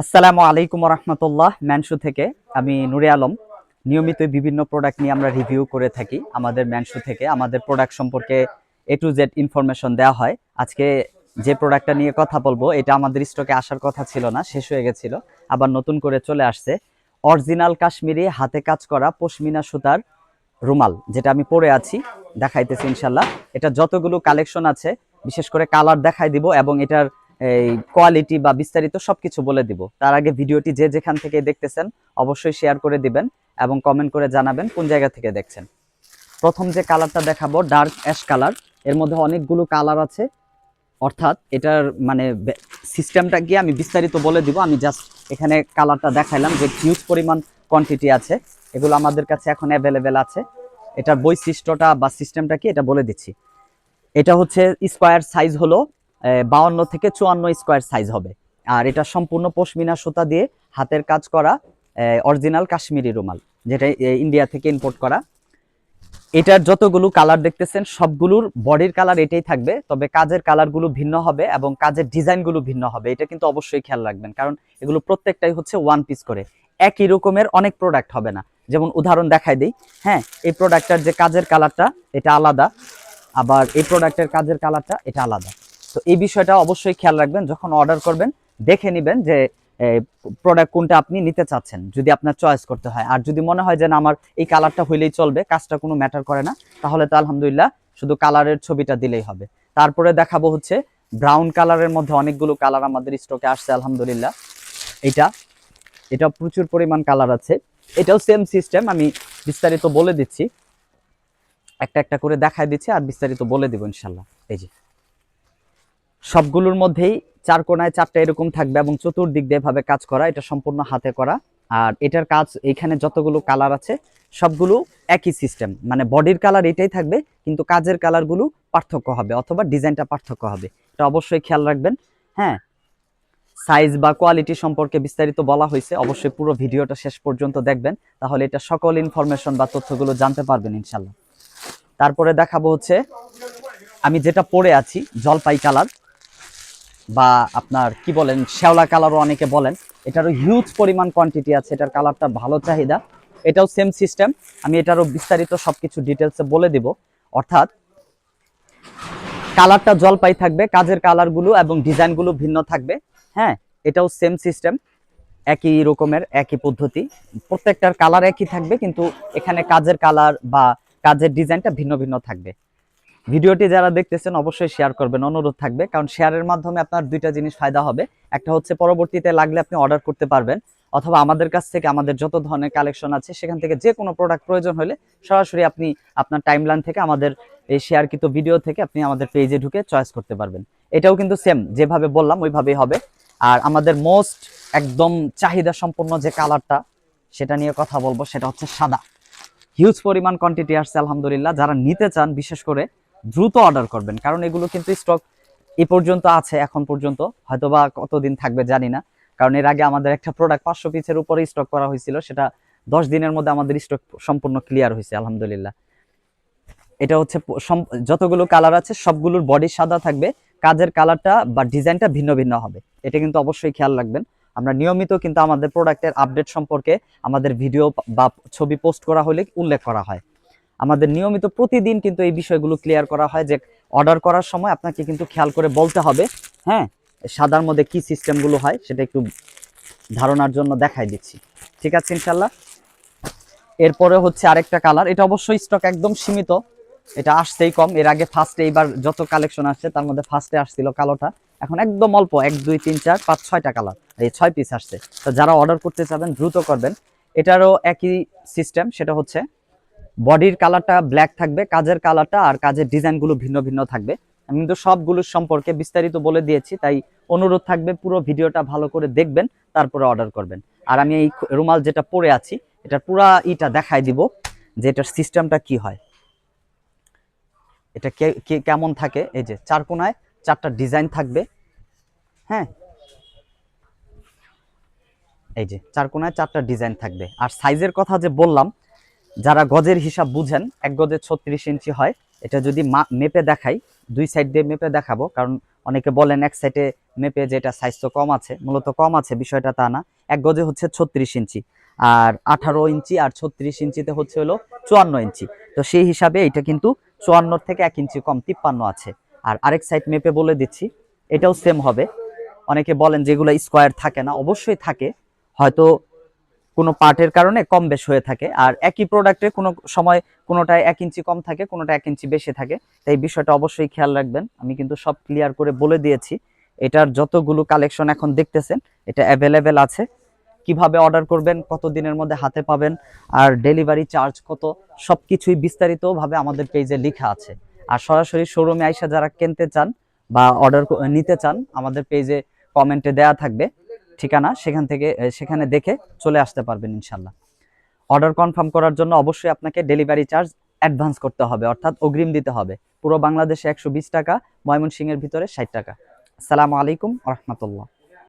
আসসালামু আলাইকুম রহমতুল্লাহ ম্যানশু থেকে। আমি নুরে আলম। নিয়মিত বিভিন্ন প্রোডাক্ট নিয়ে আমরা রিভিউ করে থাকি আমাদের ম্যানশু থেকে। আমাদের প্রোডাক্ট সম্পর্কে এ টু জেড ইনফরমেশন দেওয়া হয়। আজকে যে প্রোডাক্টটা নিয়ে কথা বলব, এটা আমাদের স্টকে আসার কথা ছিল না, শেষ হয়ে গেছিল, আবার নতুন করে চলে আসছে। অরিজিনাল কাশ্মীরি হাতে কাজ করা পশমিনা সুতার রুমাল, যেটা আমি পরে আছি, দেখাইতেছি ইনশাল্লাহ। এটা যতগুলো কালেকশন আছে, বিশেষ করে কালার দেখাই দিব এবং এটার এই কোয়ালিটি বা বিস্তারিত সবকিছু বলে দিব। তার আগে ভিডিওটি যে যেখান থেকে দেখতেছেন, অবশ্যই শেয়ার করে দিবেন এবং কমেন্ট করে জানাবেন কোন জায়গা থেকে দেখছেন। প্রথম যে কালারটা দেখাবো ডার্ক অ্যাশ কালারের মধ্যে অনেকগুলো কালার আছে। অর্থাৎ এটার মানে সিস্টেমটা গিয়ে আমি বিস্তারিত বলে দিব। আমি জাস্ট এখানে কালারটা দেখাইলাম যে হিউজ পরিমাণ কোয়ান্টিটি আছে। এগুলো আমাদের কাছে এখন অ্যাভেলেবেল আছে। এটার বৈশিষ্ট্যটা বা সিস্টেমটা কি, এটা বলে দিচ্ছি। এটা হচ্ছে স্কোয়ার সাইজ হলো বাউন্ন থেকে চুয়ান্ন স্কোয়ার সাইজ হবে। আর এটা সম্পূর্ণ পশমিনা সুতা দিয়ে হাতের কাজ করা অরিজিনাল কাশ্মীরি রুমাল, যেটা ইন্ডিয়া থেকে ইম্পোর্ট করা। এটার যতগুলো কালার দেখতেছেন, সবগুলোর বডির কালার এটাই থাকবে, তবে কাজের কালারগুলো ভিন্ন হবে এবং কাজের ডিজাইনগুলো ভিন্ন হবে। এটা কিন্তু অবশ্যই খেয়াল রাখবেন, কারণ এগুলো প্রত্যেকটাই হচ্ছে ওয়ান পিস করে। একই রকমের অনেক প্রোডাক্ট হবে না। যেমন উদাহরণ দেখাই দিই হ্যাঁ এই প্রোডাক্টটার যে কাজের কালারটা এটা আলাদা, আবার এই প্রোডাক্টের কাজের কালারটা এটা আলাদা। তো এই বিষয়টা অবশ্যই খেয়াল রাখবেন, যখন অর্ডার করবেন, দেখে নেবেন যে প্রোডাক্ট কোনটা আপনি নিতে চাচ্ছেন, যদি আপনার চয়েস করতে হয়। আর যদি মনে হয় যে, না, আমার এই কালারটা হইলেই চলবে, কাজটা কোনো ম্যাটার করে না, তাহলে তো আলহামদুলিল্লাহ শুধু কালারের ছবিটা দিলেই হবে। তারপরে দেখাবো হচ্ছে ব্রাউন কালারের মধ্যে অনেকগুলো কালার আমাদের স্টকে আসছে, আলহামদুলিল্লাহ। এটা এটা প্রচুর পরিমাণ কালার আছে। এটাও সেম সিস্টেম আমি বিস্তারিত বলে দিচ্ছি। একটা একটা করে দেখাই দিচ্ছি, আর বিস্তারিত বলে দিব ইনশাল্লাহ। এই যে সবগুলোর মধ্যেই চার কোনায় চারটা এরকম থাকবে এবং চতুর্দিক দিয়ে ভাবে কাজ করা, এটা সম্পূর্ণ হাতে করা। আর এটার কাজ, এখানে যতগুলো কালার আছে, সবগুলো একই সিস্টেম মানে বডির কালার এটাই থাকবে, কিন্তু কাজের কালারগুলো পার্থক্য হবে অথবা ডিজাইনটা পার্থক্য হবে। এটা অবশ্যই খেয়াল রাখবেন। হ্যাঁ সাইজ বা কোয়ালিটি সম্পর্কে বিস্তারিত বলা হয়েছে। অবশ্যই পুরো ভিডিওটা শেষ পর্যন্ত দেখবেন। তাহলে এটা সকল ইনফরমেশন বা তথ্যগুলো জানতে পারবেন ইনশাল্লাহ তারপরে দেখাবো হচ্ছে, আমি যেটা পরে আছি, জলপাই কালার বা আপনার কি বলেন, শ্যাওলা কালারও অনেকে বলেন, এটারও হিউজ পরিমাণ কোয়ান্টিটি আছে, এটার কালারটা ভালো চাহিদা। এটাও সেম সিস্টেম আমি এটারও বিস্তারিত সবকিছু ডিটেলসে বলে দিব। অর্থাৎ কালারটা জলপাই থাকবে, কাজের কালারগুলো এবং ডিজাইনগুলো ভিন্ন থাকবে। হ্যাঁ এটাও সেম সিস্টেম একই রকমের, একই পদ্ধতি। প্রত্যেকটার কালার একই থাকবে, কিন্তু এখানে কাজের কালার বা কাজের ডিজাইনটা ভিন্ন ভিন্ন থাকবে। ভিডিওটি যারা দেখতেছেন অবশ্যই শেয়ার করবেন, অনুরোধ থাকবে। কারণ শেয়ারের মাধ্যমে আপনার দুইটা জিনিস ফায়দা হবে। একটা হচ্ছে পরবর্তীতে লাগলে আপনি অর্ডার করতে পারবেন, অথবা আমাদের কাছ থেকে আমাদের যত ধরনের কালেকশন আছে, সেখান থেকে যে কোনো প্রোডাক্ট প্রয়োজন হলে সরাসরি আপনি আপনার টাইমলাইন থেকে আমাদের এই শেয়ারকৃত ভিডিও থেকে আপনি আমাদের পেজে ঢুকে চয়েস করতে পারবেন। এটাও কিন্তু সেম যেভাবে বললাম ওইভাবেই হবে। আর আমাদের মোস্ট একদম চাহিদা সম্পন্ন যে কালারটা সেটা নিয়ে কথা বলব, সেটা হচ্ছে সাদা। হিউজ পরিমাণ কোয়ান্টিটি আসছে, আলহামদুলিল্লাহ। যারা নিতে চান, বিশেষ করে দ্রুত অর্ডার করবেন। কারণ এগুলো কিন্তু স্টক এ পর্যন্ত আছে, এখন পর্যন্ত। হয়তোবা কতদিন থাকবে জানি না। কারণ এর আগে আমাদের একটা প্রোডাক্ট পাঁচশো পিসের উপরে স্টক করা হয়েছিল, সেটা দশ দিনের মধ্যে আমাদের স্টক সম্পূর্ণ ক্লিয়ার হয়েছে, আলহামদুলিল্লাহ। এটা হচ্ছে যতগুলো কালার আছে, সবগুলোর বডি সাদা থাকবে, কাজের কালারটা বা ডিজাইনটা ভিন্ন ভিন্ন হবে। এটা কিন্তু অবশ্যই খেয়াল রাখবেন। আমরা নিয়মিত কিন্তু আমাদের প্রোডাক্টের আপডেট সম্পর্কে আমাদের ভিডিও বা ছবি পোস্ট করা হলে উল্লেখ করা হয়। আমাদের নিয়মিত প্রতিদিন কিন্তু এই বিষয়গুলো ক্লিয়ার করা হয় যে অর্ডার করার সময় আপনাকে কিন্তু খেয়াল করে বলতে হবে হ্যাঁ? সাদার মধ্যে কি সিস্টেমগুলো হয় সেটা একটু ধারণার জন্য দেখাই দিচ্ছি। ঠিক আছে ইনশাল্লাহ এরপরে হচ্ছে আরেকটা কালার এটা অবশ্যই স্টক একদম সীমিত, এটা আসতেই কম। এর আগে ফার্স্টে এইবার যত কালেকশন আসছে, তার মধ্যে ফার্স্টে আসছিল কালোটা। এখন একদম অল্প, এক, দুই, তিন, চার, পাঁচ, ছয়টা কালার এই ছয় পিস আসছে। তো যারা অর্ডার করতে চাবেন, দ্রুত করবেন। এটারও একই সিস্টেম সেটা হচ্ছে বডির কালারটা ব্ল্যাক থাকবে, কাজের কালারটা আর কাজের ডিজাইনগুলো ভিন্ন ভিন্ন থাকবে। আমি কিন্তু সবগুলোর সম্পর্কে বিস্তারিত বলে দিয়েছি, তাই অনুরোধ থাকবে পুরো ভিডিওটা ভালো করে দেখবেন, তারপরে অর্ডার করবেন। আর আমি এই রুমাল যেটা পরে আছি, এটা পুরা ইটা দেখাই দিব যে এটার সিস্টেমটা কি হয়। এটা কে- কে- কেমন থাকে? এই যে চার কোনায় চারটা ডিজাইন থাকবে হ্যাঁ? এই যে চার কোনায় চারটা ডিজাইন থাকবে। আর সাইজের কথা যে বললাম যারা গজের হিসাব বুঝেন, এক গজে ছত্রিশ ইঞ্চি হয়। এটা যদি মেপে দেখাই, দুই সাইড দিয়ে মেপে দেখাবো, কারণ অনেকে বলেন এক সাইডে মেপে যেটা সাইজ তো কম আছে, মূলত কম আছে, বিষয়টা তা না। এক গজে হচ্ছে ছত্রিশ ইঞ্চি, আর আঠারো ইঞ্চি আর ছত্রিশ ইঞ্চিতে হচ্ছে হলো চুয়ান্ন ইঞ্চি। তো সেই হিসাবে এটা কিন্তু চুয়ান্নর থেকে এক ইঞ্চি কম, তিপ্পান্ন আছে। আর আরেক সাইড মেপে বলে দিচ্ছি, এটাও সেম হবে। অনেকে বলেন যেগুলো স্কোয়ার থাকে না, অবশ্যই থাকে। হয়তো কোনো পার্টের কারণে কম বেশ হয়ে থাকে। আর একই প্রোডাক্টে কোনো সময় কোনোটায় এক ইঞ্চি কম থাকে কোনোটা এক ইঞ্চি বেশি থাকে। তাই বিষয়টা অবশ্যই খেয়াল রাখবেন। আমি কিন্তু সব ক্লিয়ার করে বলে দিয়েছি। এটার যতগুলো কালেকশন এখন দেখতেছেন, এটা অ্যাভেলেবেল আছে। কীভাবে অর্ডার করবেন কত দিনের মধ্যে হাতে পাবেন, আর ডেলিভারি চার্জ কত সব কিছুই বিস্তারিতভাবে আমাদের পেজে লেখা আছে। আর সরাসরি শোরুমে আইসা যারা কিনতে চান বা অর্ডার নিতে চান, আমাদের পেজে কমেন্টে দেয়া থাকবে। ঠিকানা সেখান থেকে সেখানে দেখে চলে আসতে পারবেন ইনশাল্লাহ অর্ডার কনফার্ম করার জন্য অবশ্যই আপনাকে ডেলিভারি চার্জ অ্যাডভান্স করতে হবে, অর্থাৎ অগ্রিম দিতে হবে। পুরো বাংলাদেশে একশো বিশ টাকা, ময়মনসিংহের ভিতরে ষাট টাকা। আসসালামু আলাইকুম রহমতুল্লাহ।